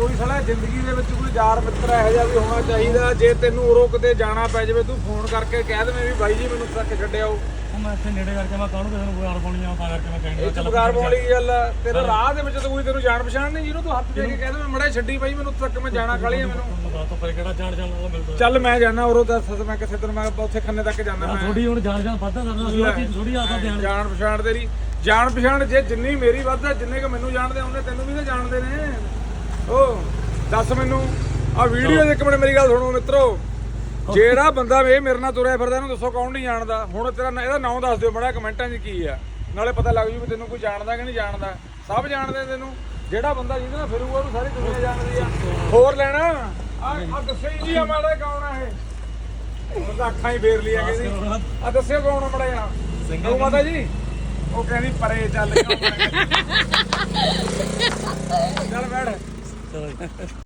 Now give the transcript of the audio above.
ਕੋਈ ਸਾਲਾ ਜ਼ਿੰਦਗੀ ਦੇ ਵਿੱਚ ਕੋਈ ਯਾਰ ਮਿੱਤਰ ਇਹੋ ਜਿਹਾ ਵੀ ਹੋਣਾ ਚਾਹੀਦਾ ਜੇ ਤੈਨੂੰ ਉਰੋਂ ਕਿਤੇ ਜਾਣਾ ਪੈ ਜਾਵੇ ਤੂੰ ਫੋਨ ਕਰਕੇ ਕਹਿ ਦੇਵੇਂ ਵੀ ਬਾਈ ਜੀ ਮੈਨੂੰ ਛੱਡਿਆਓ ਉਹ। ਮੈਂ ਇੱਥੇ ਨੇੜੇ ਕਰਕੇ ਮੈਂ ਕਾਹਨੂੰ ਕਿਸੇ ਨੂੰ ਗੁਜ਼ਾਰ ਪਾਉਣੀ ਆ ਤਾਂ ਕਰਕੇ ਮੈਂ ਪਾਉਣ ਗੱਲ ਆ। ਤੇਰੇ ਰਾਹ ਦੇ ਵਿੱਚ ਤਾਂ ਕੋਈ ਤੈਨੂੰ ਜਾਣ ਪਛਾਣ ਨਹੀਂ ਜਿਹਨੂੰ ਤੂੰ ਹੱਥ ਦੇ ਕੇ ਕਹਿ ਦੇਵੇਂ ਮੜਾ ਛੱਡੀ ਬਾਈ ਮੈਨੂੰ ਤੱਕ ਮੈਂ ਜਾਣਾ ਕਾਲੀ ਆ ਮੈਨੂੰ। ਦੱਸ ਤੋਂ ਪਰੇ ਕਿਹੜਾ ਜਾਣ ਜਾਣ ਵਾਲਾ ਮਿਲਦਾ। ਚੱਲ ਮੈਂ ਜਾਣਾ ਉਰੋਂ ਦੱਸ ਮੈਂ ਕਿਸੇ ਦਿਨ ਮੈਂ ਉੱਥੇ ਖੰਨੇ ਤੱਕ ਜਾਣਾ ਮੈਂ। ਥੋੜੀ ਹੁਣ ਜਾਣ ਜਾਣ ਵੱਧਦਾ ਚੀਜ਼ ਥੋੜੀ ਆ ਸਕਦੇ ਹਾਂ ਜਾਣ ਪਛਾਣ ਤੇਰੀ। ਜਾਣ ਪਛਾਣ ਜੇ ਜਿੰਨੀ ਮੇਰੀ ਵੱਧਦਾ ਜਿੰਨੇ ਕਿ ਮੈਨੂੰ ਜਾਣਦੇ ਉਹਨੇ ਤੈਨੂੰ ਵੀ ਤਾਂ ਜਾਣਦੇ ਨੇ। ਓ ਦੱਸ ਮੈਨੂੰ। ਆ ਵੀਡੀਓ ਦੇ ਇੱਕ ਮਿੰਟ ਮੇਰੀ ਗੱਲ ਸੁਣੋ ਮਿੱਤਰੋ। ਜਿਹੜਾ ਬੰਦਾ ਇਹ ਮੇਰੇ ਨਾਲ ਤੁਰਿਆ ਫਿਰਦਾ ਇਹਨੂੰ ਦੱਸੋ ਕੌਣ ਨਹੀਂ ਜਾਣਦਾ। ਹੁਣ ਤੇਰਾ ਇਹਦਾ ਨਾਮ ਦੱਸ ਦਿਓ ਬੜਾ ਕਮੈਂਟਾਂ 'ਚ ਕੀ ਆ। ਨਾਲੇ ਪਤਾ ਲੱਗ ਜੂ ਵੀ ਤੈਨੂੰ ਕੋਈ ਜਾਣਦਾ ਕਿ ਨਹੀਂ ਜਾਣਦਾ। ਸਭ ਜਾਣਦੇ ਤੈਨੂੰ। ਜਿਹੜਾ ਬੰਦਾ ਜਿਹਦੇ ਨਾਲ ਫਿਰੂਗਾ ਉਹਨੂੰ ਸਾਰੀ ਦੁਨੀਆ ਜਾਣਦੀ ਆ। ਹੋਰ ਲੈਣਾ? ਆ ਆ ਦੱਸਿਓ ਜੀ ਆ ਮਾੜਾ ਕੌਣ ਆ ਇਹ? ਉਹਦਾ ਅੱਖਾਂ ਹੀ ਫੇਰ ਲਿਆ ਕਹਿੰਦੀ। ਆ? ਦੱਸਿਓ ਕੌਣ ਆ ਮੜਾ ਜਾ ਸਿੰਘ ਮਾਤਾ ਜੀ ਉਹ ਕਹਿੰਦੀ ਪਰੇ ਚੱਲ। ਚੱਲ ਬੈਠ। ਚਲੋ